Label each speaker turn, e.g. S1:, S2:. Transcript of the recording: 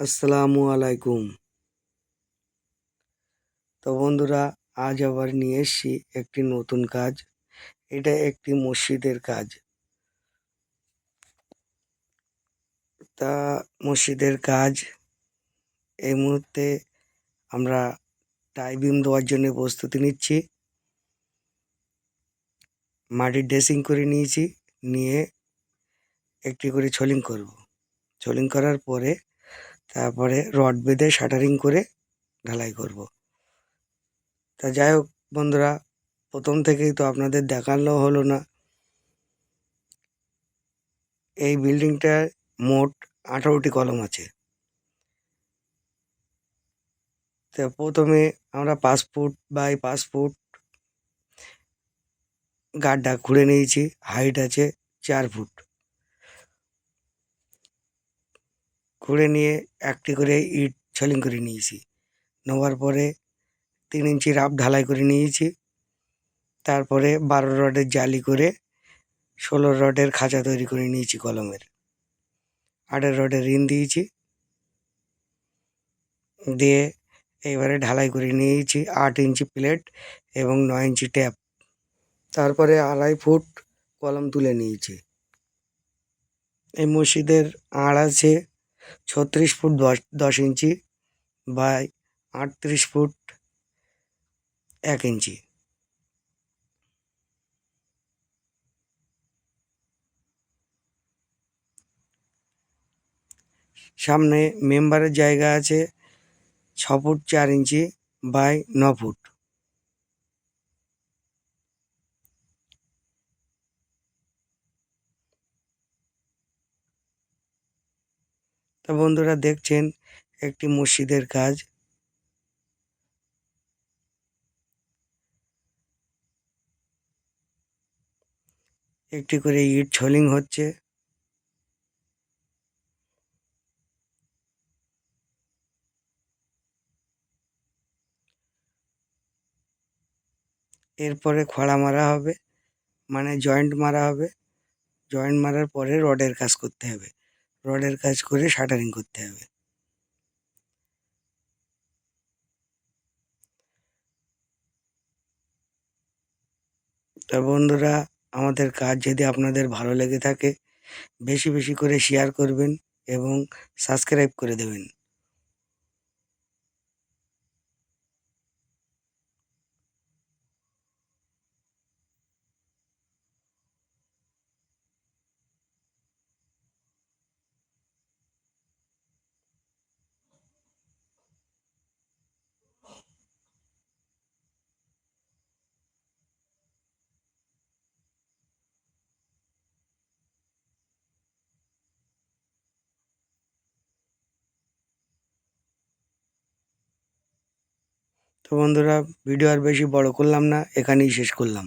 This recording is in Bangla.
S1: আসসালামু আলাইকুম। তো বন্ধুরা, আজ আবার নিয়ে এসেছি একটি নতুন কাজ। এটা একটি মসজিদের কাজ। তা মসজিদের কাজ, এই মুহূর্তে আমরা টাই বিম দেওয়ার জন্য প্রস্তুতি নিচ্ছি। মাটির ড্রেসিং করে নিয়েছি, নিয়ে একটি করে ছলিং করব। ছলিং করার পরে তারপরে রড বেঁধে শাটারিং করে ঢালাই করব। তা যাই হোক বন্ধুরা, প্রথম থেকেই তো আপনাদের দেখানো হলো না। এই বিল্ডিংটার মোট আঠারোটি কলম আছে। তো প্রথমে আমরা পাঁচ ফুট বাই পাঁচ ফুট গাড্ডা খুঁড়ে নিয়েছি, হাইট আছে চার ফুট। খুঁড়ে নিয়ে একটি করে ইট ছলিং করে নিয়েছি। নেওয়ার পরে তিন ইঞ্চি রাফ ঢালাই করে নিয়েছি। তারপরে বারো রডের জালি করে ষোলো রডের খাঁচা তৈরি করে নিয়েছি কলমের। আটের রডের রিন দিয়েছি। দিয়ে এবারে ঢালাই করে নিয়েছি আট ইঞ্চি প্লেট এবং নয় ইঞ্চি ট্যাপ। তারপরে আড়াই ফুট কলম তুলে নিয়েছি। এই মসজিদের আড় আছে ছত্রিশ ফুট দশ দশ ইঞ্চি বাই আটত্রিশ ফুট এক ইঞ্চি। সামনে মেম্বারের জায়গা আছে ছ ফুট চার ইঞ্চি বাই ন ফুট। বন্ধুরা দেখছেন, একটি মসজিদের কাজ। একটি করে ইট ছলিং হচ্ছে। এরপরে খড়া মারা হবে মানে জয়েন্ট মারা হবে। জয়েন্ট মারার পরে রডের কাজ করতে হবে। রডের কাজ করে শাটারিং করতে হবে। তা বন্ধুরা, আমাদের কাজ যদি আপনাদের ভালো লেগে থাকে, বেশি বেশি করে শেয়ার করবেন এবং সাবস্ক্রাইব করে দেবেন। তো বন্ধুরা ভিডিও আর বেশি বড় করলাম না এখানেই শেষ করলাম।